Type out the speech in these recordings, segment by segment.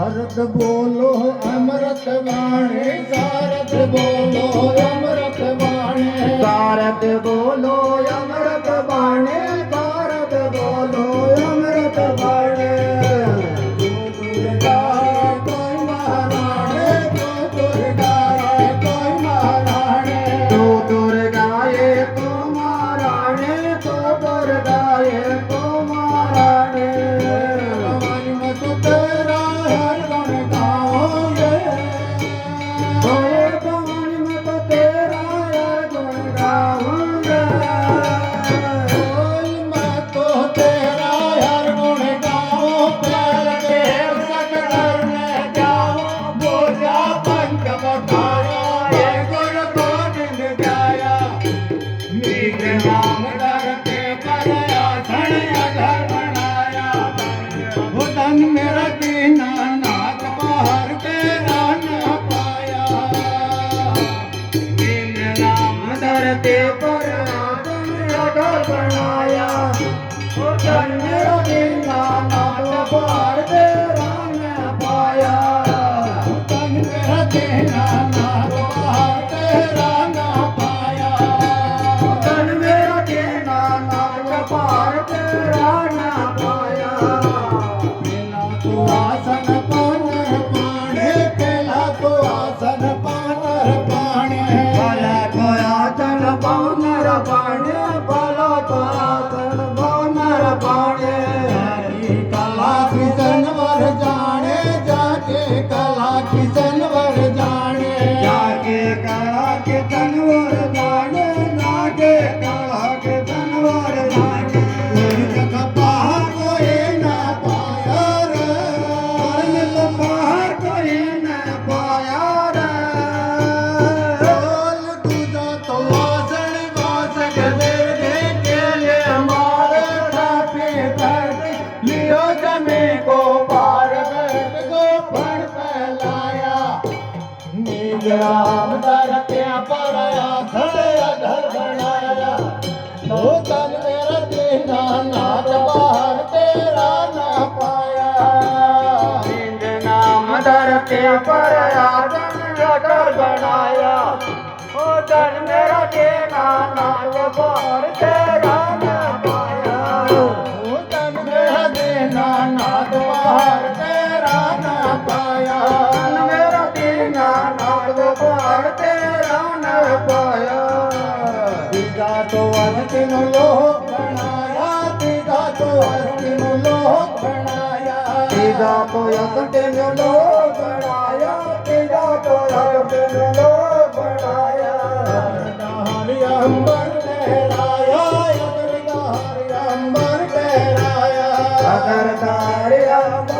ભારત બોલો અમૃત વાણે ભારત બોલો અમૃત વાણે. ભારત બોલો અમૃત વાણે. जीवन मेरा बिना नाथ बाहर तेरा न पाया बिन नाम धरते पर बनाया ओ धन मेरा बिना नाथ बाहर तेरा பாணர பாணர பாண त नाना पार ते न पाया न दरत पर लॻाया उन में के नानाग પિતા તો અસ્થિનો લોહ ગણાયા પિતા તો અસ્થિનો લોહ ગણાયા પિતા તો અસ્થિનો લોહ ગણાયા પિતા તો અસ્થિનો લોહ ગણાયા હરિ અંબર લહેરાયા અગર હરિ અંબર લહેરાયા અગર તારે અંબર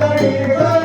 தருகிறதா